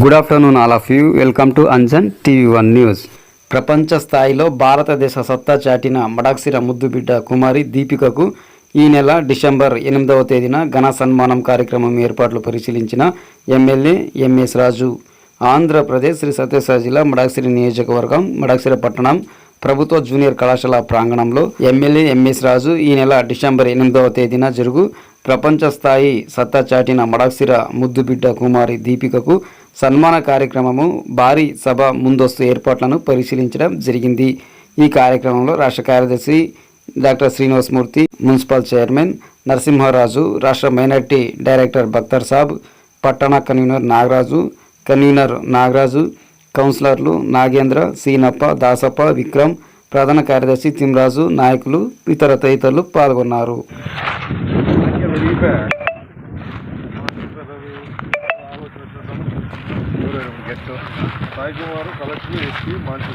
Good afternoon all of you welcome to Anjan TV one news ప్రపంచ స్థాయిలో భారతదేశ సత్తా చాటిన మడాక్సిర ముద్దుబిడ్డ కుమారి దీపికకు ఈ నెల డిసెంబర్ ఎనిమిదవ తేదీన ఘన సన్మానం కార్యక్రమం ఏర్పాట్లు పరిశీలించిన MLA M S Raju. Andhra Pradesh Shri Sathya Sai జిల్లా మడాక్సిరి నియోజకవర్గం మడాక్సిర పట్టణం ప్రభుత్వ జూనియర్ కళాశాల ప్రాంగణంలో ఎమ్మెల్యే ఎంఎస్ రాజు ఈ నెల డిసెంబర్ ఎనిమిదవ తేదీన జరుగు ప్రపంచ స్థాయి సత్తా చాటిన మడాక్సిర ముద్దుబిడ్డ కుమారి దీపికకు సన్మాన కార్యక్రమము భారీ సభ ముందస్తు ఏర్పాట్లను పరిశీలించడం జరిగింది. ఈ కార్యక్రమంలో రాష్ట్ర కార్యదర్శి doctor Srinivasamurthy municipal chairman Narasimharaju రాష్ట్ర మైనార్టీ డైరెక్టర్ బక్తర్ సాబ్ పట్టణ కన్వీనర్ నాగరాజు కన్వీనర్ నాగరాజు కౌన్సిలర్లు నాగేంద్ర సీనప్ప దాసప్ప విక్రమ్ ప్రధాన కార్యదర్శి తిమ్రాజు నాయకులు ఇతర తదితరులు పాల్గొన్నారు. సాయి కలెక్టర్ ఎస్పీ మాంచి